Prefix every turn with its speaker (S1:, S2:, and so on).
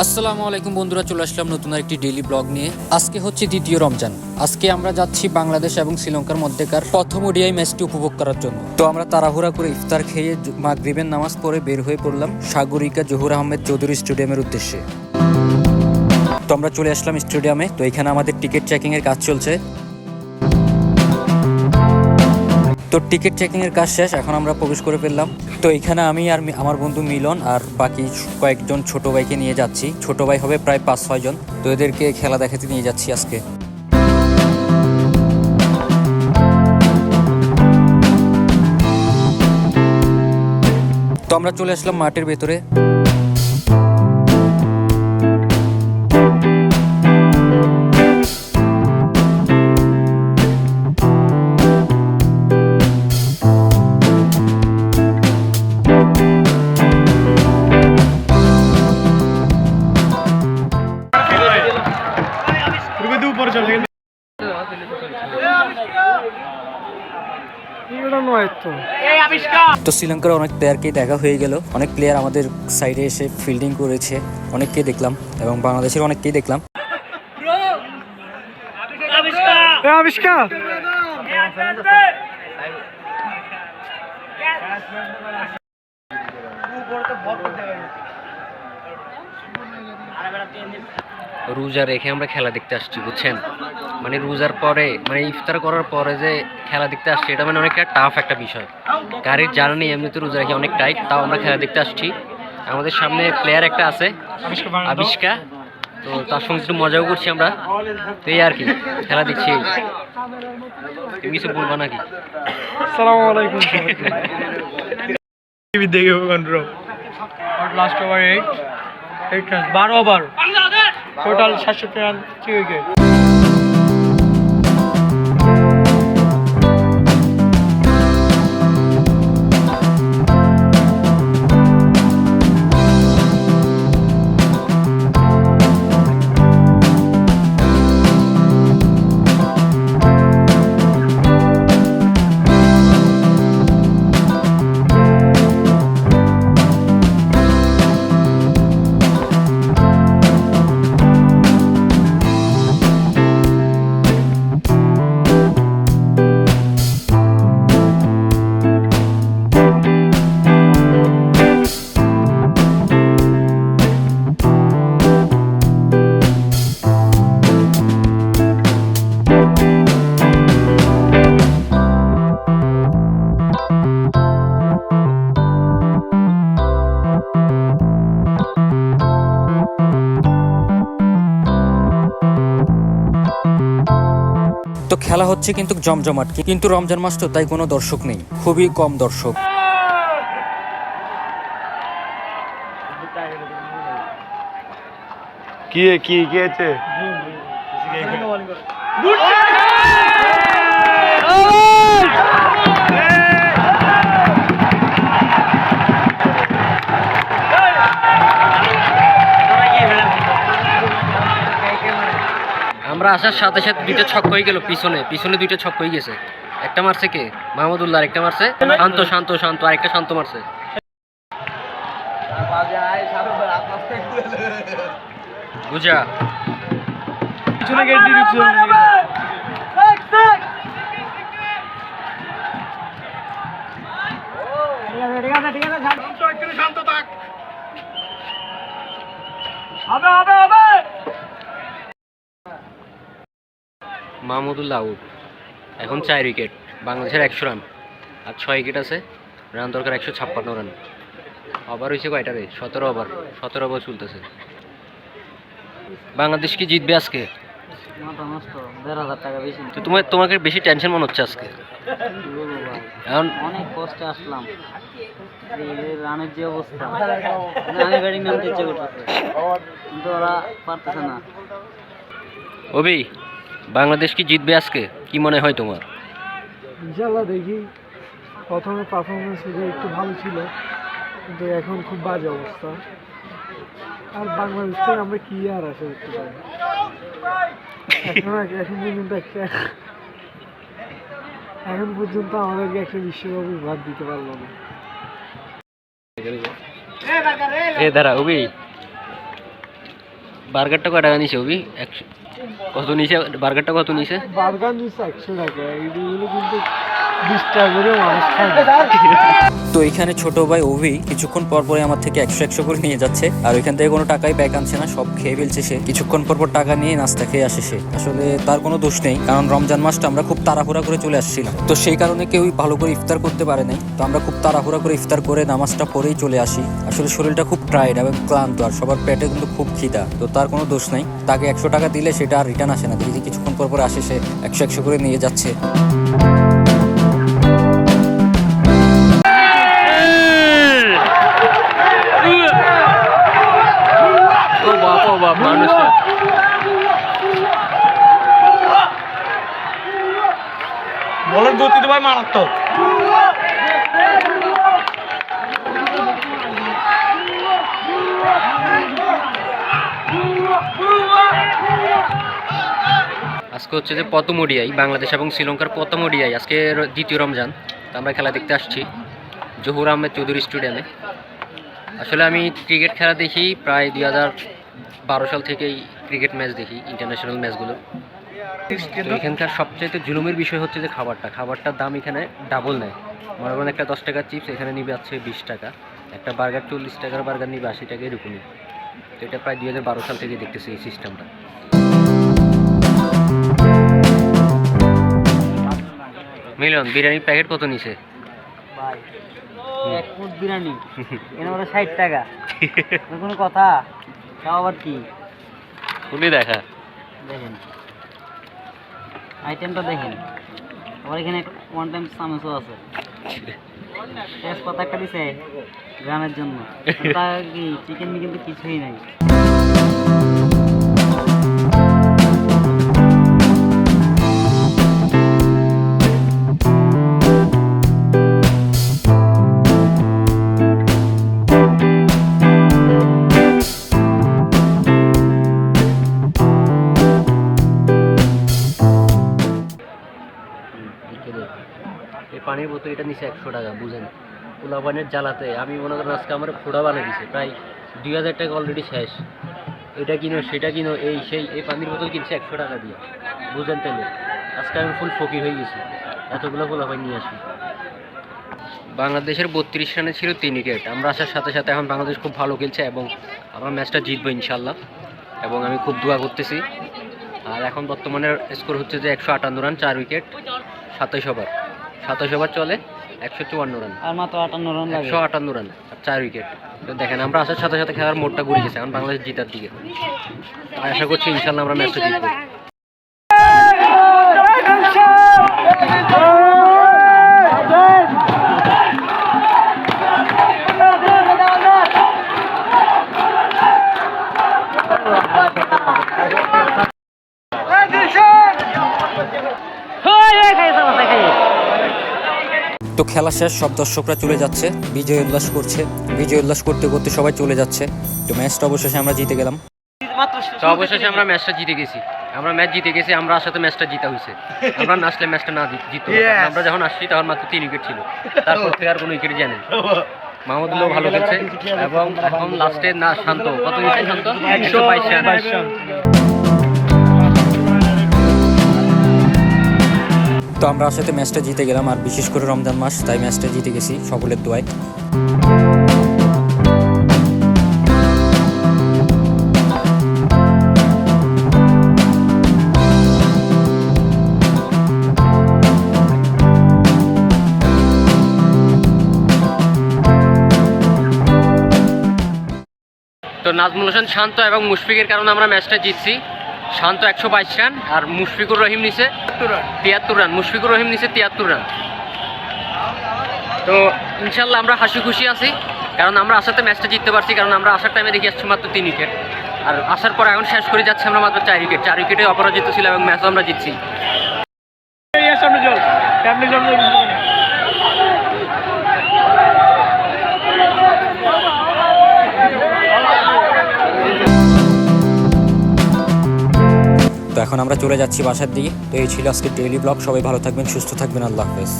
S1: আসসালামু আলাইকুম বন্ধুরা, চলে আসলাম নতুন একটি ডেইলি ব্লগ নিয়ে। আজকে হচ্ছে দ্বিতীয় রমজান। আজকে আমরা যাচ্ছি বাংলাদেশ এবং শ্রীলঙ্কার মধ্যেকার প্রথম ওডিআই ম্যাচটি উপভোগ করার জন্য। তো আমরা তাড়াহুড়া করে ইফতার খেয়ে মাগরিবের নামাজ পড়ে বের হয়ে পড়লাম সাগরিকা জহুর আহমেদ চৌধুরী স্টেডিয়ামের উদ্দেশ্যে। তো আমরা চলে আসলাম স্টেডিয়ামে। তো এখানে আমাদের টিকিট চেকিং এর কাজ চলছে। তো টিকিট চেকিং এর কাজ শেষ, এখন আমরা প্রবেশ করে ফেললাম। তো এখানে আমি আর আমার বন্ধু মিলন আর বাকি কয়েকজন ছোট ভাইকে নিয়ে যাচ্ছি। ছোট ভাই হবে প্রায় পাঁচ ছয় জন। তো এদেরকে খেলা দেখাতে নিয়ে যাচ্ছি আজকে। তো আমরা চলে আসলাম মাঠের ভেতরে।
S2: তো
S1: শ্রীলঙ্কার অনেক প্লেয়ারকেই দেখা হয়ে গেল। অনেক প্লেয়ার আমাদের সাইডে এসে ফিল্ডিং করেছে। অনেককেই দেখলাম এবং বাংলাদেশের অনেককেই দেখলাম।
S3: রোজা রেখে আমরা খেলা দেখতে আসছি বুঝছেন? মানে রোজার পরে মানে ইফতার করার পরে যে খেলা দেখতে আসছি এটা মানে অনেকটা টাফ একটা বিষয়। গাড়ির জার্নি এমনিতে রোজা রাখি অনেক টাইট তাও আমরা খেলা দেখতে আসছি। আমাদের সামনে প্লেয়ার একটা আছে আবিষ্কা। তো তার সঙ্গে একটু মজাও করছি আমরা। তো এই আর কি খেলা দেখছি এই। তুমি কিছু বলব নাকি?
S2: আসসালামু আলাইকুম দেখে control last over eight eight run বারো ওভার টোটাল সাতষট্টি রান থ্রি উইকেট
S1: খেলা হচ্ছে কিন্তু জমজমাট কিন্তু রমজান মাস তো তাই কোনো দর্শক নেই। খুবই কম দর্শক।
S2: কি কি কি আছে?
S3: আসার সাথে সাথে দুইটা ছক হয়ে গেল পিছনে। পিছনে দুইটা ছক হয়ে গেছে। একটা মারছে কে? মাহমুদুল্লাহ একটা মারছে। শান্ত শান্ত শান্ত আরেকটা শান্ত মারছে। বুঝা।
S2: পিছনে গেট দিয়ে ঢুকছে।
S3: মাহমুদুল্লাহ আউট। এখন চার উইকেট বাংলাদেশের একশো রান আর ছয় উইকেট আছে রান দরকার একশো ছাপ্পান্ন রান ওভার হয়েছে কয়টা রে? সতেরো ওভার সতেরো ওভার চলতেছে। বাংলাদেশ কি জিতবে আজকে? তো তোমার তোমাকে বেশি টেনশন মনে হচ্ছে আজকে? এখন
S4: অনেক কষ্টে আসলাম। রানের যে অবস্থা আমি ব্যাটিং নামতে ইচ্ছে করতেছে। কিন্তু ওরা পারতেছে না।
S3: অবি বাংলাদেশ কি জিতবে আজকে? কি মনে হয় তোমার?
S2: ইনশাল্লাহ দেখি। প্রথমে পারফরমেন্স একটু ভালো ছিল কিন্তু এখন খুব বাজে অবস্থা। আর বাংলাদেশ থেকে আমরা কি আর আশা করতে পারি? এখন এখন পর্যন্ত একটা এখন পর্যন্ত আমাদেরকে একটা বিশ্বকাপ উপহার দিতে পারল না।
S3: এ দাঁড়া অবি বার্গারটা কয় টাকা নিছে অভি একশো কত নিছে বার্গারটা কত নিছে
S2: বার্গার নিচ্ছে একশো টাকা। এইগুলো কিন্তু
S1: তো এখানে ছোট ভাই অভি কিছুক্ষণ পর পরে আমার থেকে একশো একশো করে নিয়ে যাচ্ছে। আর ওইখান থেকে কোনো টাকাই ব্যাক আনছে না, সব খেয়ে ফেলছে সে। কিছুক্ষণ পর পর টাকা নিয়ে নাস্তা খেয়ে আসে সে। আসলে তার কোনো দোষ নেই, কারণ রমজান মাসটা আমরা খুব তাড়াহুড়া করে চলে আসছিলাম। তো সেই কারণে কেউই ভালো করে ইফতার করতে পারে নাই। তো আমরা খুব তাড়াহুড়া করে ইফতার করে নামাজটা পরেই চলে আসি। আসলে শরীরটা খুব টায়ার্ড এবং ক্লান্ত, আর সবার পেটে কিন্তু খুব খিদা। তো তার কোনো দোষ নাই। তাকে একশো টাকা দিলে সেটা আর রিটার্ন আসে না। দেখি কিছুক্ষণ পর পর আসে সে, একশো একশো করে নিয়ে যাচ্ছে।
S5: গতি ভাই মারাত্মক।
S3: আজকে হচ্ছে যে প্রথম ওডিআই, বাংলাদেশ এবং শ্রীলঙ্কার প্রথম ওডিআই, আজকে দ্বিতীয় রমজান। তো আমরা খেলা দেখতে আসছি জহুর আহমেদ চৌধুরী স্টেডিয়ামে। আসলে আমি ক্রিকেট খেলা দেখি, প্রায় দুই হাজার বারো সাল থেকেই ক্রিকেট ম্যাচ দেখি ইন্টারন্যাশনাল ম্যাচগুলো তো এখানকার সবচাইতে জুলুমের বিষয় হচ্ছে যে খাবারটা। খাবারটার দাম এখানে ডাবল নেয়। মনে করেন একটা দশ টাকার চিপস এখানে নিবে আছে বিশ টাকা। একটা বার্গার চল্লিশ টাকার বার্গার নিবে আশি টাকা এরকমই। তো এটা প্রায় দুই হাজার বারো সাল থেকে দেখতেছি এই সিস্টেমটা মিলন বিরিয়ানির প্যাকেট কত নিছে?
S4: ভাই এক ফুট বিরিয়ানি। এনে ওরা ষাট টাকা। কোনো কথা? তাও আবার কি?
S3: খুলি দেখা।
S4: দেখেন। আইটেমটা দেখেন। আবার এখানে ওয়ান টাইম চামচও আছে। তেজপাতা একটা দিছে গ্রামের জন্য। তা কি চিকেন কিন্তু কিছুই নাই।
S3: এটা নিচে একশো টাকা, বুঝেন। পোলা পানির জ্বালাতে, আমি মনে করেন আজকে আমার ফোড়া বানিয়ে দিছে, প্রায় দুই হাজার টাকা অলরেডি শেষ। এটা কিনো, সেটা কিনো, এই সেই, এই পানির বোতল কিনছে একশো টাকা দিয়ে, বুঝেন তাহলে। আজকে আমি ফুল ফকির হয়ে গেছি, এতগুলো পোলা পানি নিয়ে আসি। বাংলাদেশের বত্রিশ রানে ছিল তিন উইকেট আমরা আসার সাথে সাথে এখন বাংলাদেশ খুব ভালো খেলছে এবং আমরা ম্যাচটা জিতবো ইনশাল্লাহ এবং আমি খুব দোয়া করতেছি। আর এখন বর্তমানে স্কোর হচ্ছে যে একশো আটান্ন রান, চার উইকেট সাতাশ ওভার সাতাশ ওভার চলে একশো চুয়ান্ন রান
S4: আর মাত্র আটান্ন রান
S3: একশো আটান্ন রান আর চার উইকেট তো দেখেন আমরা আসার সাথে সাথে খেলার মোড়টা ঘুরে গেছে এখন বাংলাদেশ জিতার দিকে আশা করছি ইনশাল্লাহ আমরা ম্যাচটা জিতবো
S1: তো খেলা শেষ সব দর্শকরা চলে যাচ্ছে। বিজয় উল্লাস করছে। বিজয় উল্লাস করতে করতে সবাই চলে যাচ্ছে। তো ম্যাচটা অবশেষে আমরা জিতে গেলাম।
S3: তো অবশেষে আমরা ম্যাচটা জিতে গেছি। আমরা ম্যাচ জিতে গেছি আমরা আসাতে ম্যাচটা জিতা হয়েছে। আমরা না আসলে ম্যাচটা না জিত- আমরা যখন আসছি তখন মাত্র তিন উইকেট ছিল। তারপর থেকে আর কোনো উইকেট জানেন মাহমুদুল্লাহ ভালো খেলছে। এবং এখন লাস্টে না শান্ত। কত উইকেট শান্ত? একশো বাইশ রান।
S1: তো আমরা আসাতে ম্যাচটা জিতে গেলাম, আর বিশেষ করে রমজান মাস, তাই ম্যাচটা জিতে গেছি সকলের দোয়ায়।
S3: তো নাজমুল হোসেন শান্ত এবং মুশফিকের কারণে আমরা ম্যাচটা জিতছি। শান্ত একশো বাইশ রান, আর মুশফিকুর রহিম নিছে তিয়াত্তর রান। মুশফিকুর রহিম নিচে তিয়াত্তর রান। তো ইনশাল্লাহ আমরা হাসি খুশি আছি কারণ আমরা আসাতে ম্যাচটা জিততে পারছি কারণ আমরা আসার টাইমে দেখি আসছি মাত্র তিন উইকেট আর আসার পর এখন শেষ করে যাচ্ছে আমরা মাত্র চার উইকেট চার উইকেটে অপরাজিত ছিল এবং ম্যাচও আমরা জিতছি।
S1: তো এখন আমরা চলে যাচ্ছি বাসার দিকে। তো এই ছিল আজকে ডেইলি ব্লগ সবাই ভালো থাকবেন, সুস্থ থাকবেন। আল্লাহ হাফেজ।